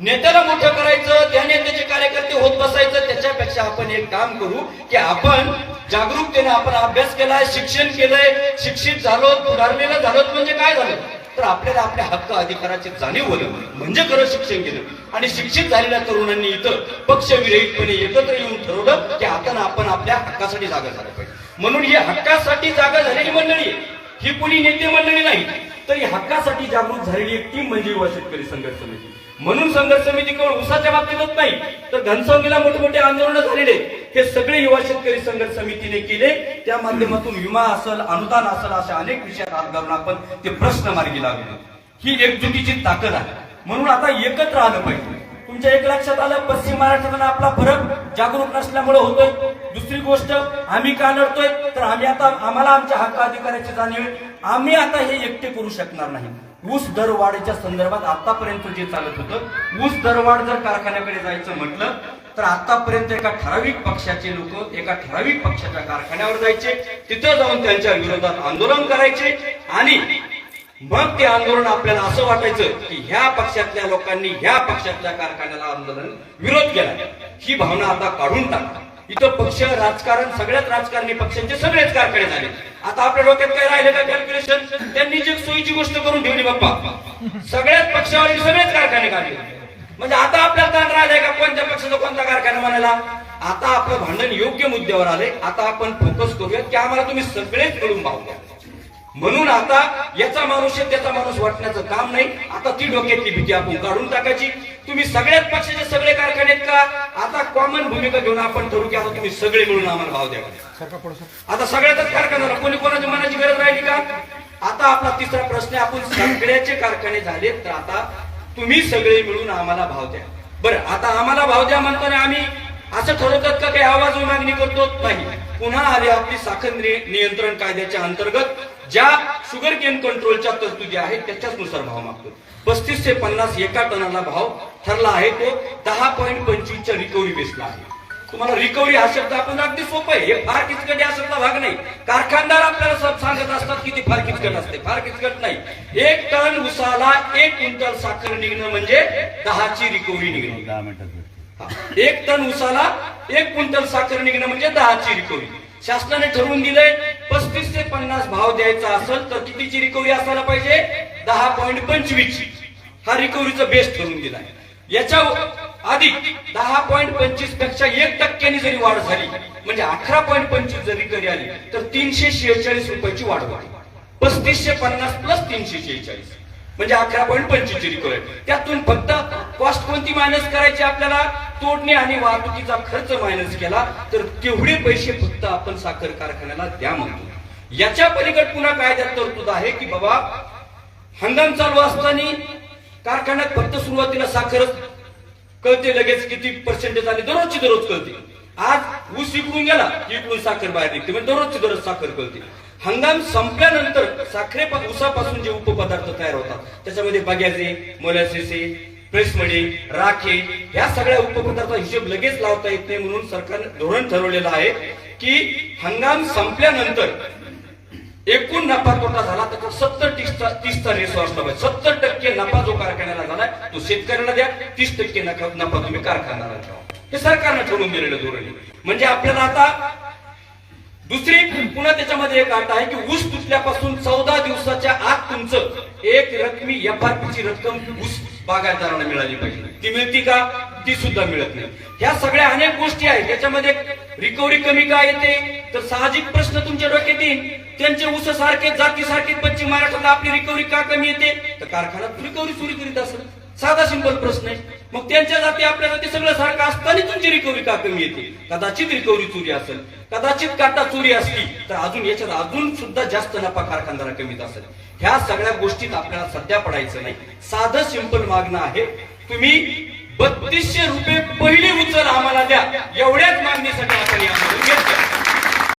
नेत्याला मोठं करायचं त्या नेत्याचे कार्यकर्ते होत बसायचं त्याच्यापेक्षा आपण एक काम करू की आपण जागरूकतेने आपण अभ्यास केलाय शिक्षण केलंय शिक्षित झालो सुधारलेलं झालो म्हणजे काय झालं? तर आपल्याला आपल्या हक्क अधिकाराची जाणीव होणं म्हणजे खरं शिक्षण केलं आणि शिक्षित झालेल्या तरुणांनी इथं पक्षविरहितपणे एकत्र येऊन ठरवलं की आता आपण आपल्या हक्कासाठी जागा झालं पाहिजे. म्हणून ही हक्कासाठी जागा झालेली मंडळी ही कोणी नेते मंडळी नाही. तर ही हक्कासाठी जागृत झालेली एक टीम म्हणजे युवा शेतकरी संघर्ष समिती. म्हणून संघर्ष समिती केवळ उसाच्या बाबतीतच नाही तर घनसावंगीला मोठे मोठे आंदोलन झालेले हे सगळे युवा शेतकरी संघर्ष समितीने केले. त्या माध्यमातून विमा असल अनुदान असेल अशा अनेक विषयात हात घालून आपण ते प्रश्न मार्गी लावले ही एकजुटीची ताकद आहे. म्हणून आता एकत्र आलं पाहिजे. तुमच्या एक लक्षात आलं पश्चिम महाराष्ट्रात आपला फरक जागरूक नसल्यामुळे होतोय. दुसरी गोष्ट आम्ही का लढतोय? तर आम्ही आता आम्हाला आमच्या हक्क अधिकाराची जाणीव आम्ही आता हे एकटे करू शकणार नाही. ऊस दरवाढीच्या संदर्भात आतापर्यंत जे चालत होतं ऊस दरवाढ जर कारखान्याकडे जायचं म्हटलं तर आतापर्यंत एका ठराविक पक्षाचे लोक एका ठराविक पक्षाच्या कारखान्यावर जायचे. तिथं जाऊन त्यांच्या विरोधात आंदोलन करायचे. आणि मग ते आंदोलन आपल्याला असं वाटायचं की ह्या पक्षातल्या लोकांनी ह्या पक्षातल्या कारखान्याला आंदोलन विरोध केला. ही भावना आता काढून टाका इथं पक्ष राजकारण सगळ्याच राजकारणी पक्षांचे सगळेच कारखाने झाले. आता आपल्या डोक्यात काय राहिलं का कॅल्क्युलेशन त्यांनी जे सोयीची गोष्ट करून ठेवली बाप्पा. सगळ्याच पक्षावरील सगळेच कारखाने काढले म्हणजे आता आपल्याला ताण राहिलाय का कोणत्या पक्षाचा कोणता कारखाना म्हणायला? आता आपलं भांडण योग्य मुद्द्यावर आले आता आपण फोकस करूया की आम्हाला तुम्ही सगळेच मिळून भाव द्या म्हणून आता याचा माणूस आहे त्याचा माणूस वाटण्याचं काम नाही. आता ती डोक्यातली भीती आपण काढून टाकायची. तुम्ही सगळ्याच पक्षाचे सगळे कारखाने आहेत का? आता कॉमन भूमिका घेऊन आपण ठरवू की आता तुम्ही सगळे मिळून आम्हाला भाव द्या. आता सगळ्यातच कारखाना कोणी कोणाच्या मनाची गरज राहिली का? आता आपला तिसरा प्रश्न आहे आपण सगळ्याचे कारखाने झाले तर आता तुम्ही सगळे मिळून आम्हाला भाव द्या. बरं आता आम्हाला भाव द्या म्हणताना आम्ही असं ठरवतात का काही आवाज मागणी करतो? नाही. पुन्हा आली आपली साखर नियंत्रण कायद्याच्या अंतर्गत ज्या शुगर केन कंट्रोलच्या तरतुदी आहेत त्याच्याच नुसार भाव मागतो. पस्तीस ते पन्नास एका टनाला भाव ठरला आहे तो दहा पॉईंट पंचवीसच्या रिकव्हरी बेसला आहे. तुम्हाला रिकव्हरी हा शब्द आपण अगदी सोपं आहे. हे फार किचकट या शब्द भाग नाही. कारखानदार आपल्याला सब सांगत असतात की ती फार किचकट असते. फार किचकट नाही. एक टन उसाला एक क्विंटल साखर निघणं म्हणजे दहाची रिकव्हरी निघणं. दहा एक टन उसाला एक क्विंटल साखर निघणं म्हणजे दहाची रिकव्हरी शासनाने ठरवून दिलंय पस्तीस ते पन्नास भाव द्यायचा असेल तर कितीची रिकव्हरी असायला पाहिजे? दहा पॉईंट पंचवीस हा रिकव्हरीचा बेस ठरवून दिलाय. याच्या आधी दहा पॉईंट पंचवीसपेक्षा एक टक्क्यानी जरी वाढ झाली म्हणजे अठरा पॉईंट पंचवीस जर करी आली तर तीनशे शेहेचाळीस रुपयाची वाढ होती पस्तीसशे पन्नास प्लस तीनशे शेहेचाळीस. म्हणजे अकरा पॉईंट पंचवीस रिकव्हरी त्यातून फक्त कॉस्ट कोणती मायनस करायची आपल्याला? तोडणे आणि वाहतुकीचा खर्च मायनस केला तर तेवढे पैसे फक्त आपण साखर कारखान्याला द्या म्हणतो. याच्या पलीकडे पुन्हा कायद्यात तरतूद आहे की बाबा हंगाम चालू असताना कारखान्यात फक्त सुरुवातीला साखरच कळते लगेच किती पर्सेंटेज आले दररोजची दररोज कळते. आज ऊस इकडून गेला इकडून साखर बाहेर निघते म्हणजे दररोजची दररोज साखर कळते. हंगाम संपल्यानंतर साखरे उसापासून जे उपपदार्थ तयार होतात त्याच्यामध्ये बग्याचे मोलॅसेसे प्रेसमडी राखे ह्या सगळ्या उपपदार्थाचा हिशोब लगेच लावता येत नाही म्हणून सरकारने धोरण ठरवलेलं आहे की हंगाम संपल्यानंतर एकूण नफा तोटा झाला तर सत्तर तीसचा रेसो असला पाहिजे. सत्तर टक्के नफा जो कारखान्याला झालाय तो शेतकऱ्याला द्या. तीस टक्के नफा नफा तुम्ही कारखान्याला ठेवा. हे सरकारनं ठरवून दिलेलं धोरण म्हणजे आपल्याला आता दुसरी पुन्हा त्याच्यामध्ये एक अट आहे की ऊस तुटल्यापासून चौदा दिवसाच्या आत तुमचं एक रकमी एफ ची रक्कम ऊस बागायतदारांना मिळाली पाहिजे. ती मिळती का? ती सुद्धा मिळत नाही. ह्या सगळ्या अनेक गोष्टी आहेत. त्याच्यामध्ये रिकव्हरी कमी का येते? तर साहजिक प्रश्न तुमच्या डोक्यात येईल त्यांचे ऊस सारखे जाती सारखे पश्चिम महाराष्ट्रात आपली रिकव्हरी का कमी येते? तर कारखाना रिकव्हरी सुरू करीत असत साधा सिंपल प्रश्न आहे. मग त्यांच्या जाती आपल्या जाती सगळं सारखं असताना तुमची रिकव्हरी का कमी येते. कदाचित रिकव्हरी चोरी असेल. कदाचित काटा चोरी असली तर अजून याच्यात अजून सुद्धा जास्त नफा कारखानदारा कमीत असेल. ह्या सगळ्या गोष्टीत आपल्याला सध्या पडायचं नाही. साधं सिंपल मागणं आहे. तुम्ही बत्तीसशे रुपये पहिली उचल आम्हाला द्या. एवढ्याच मागणीसाठी आपण यामध्ये घेतल्या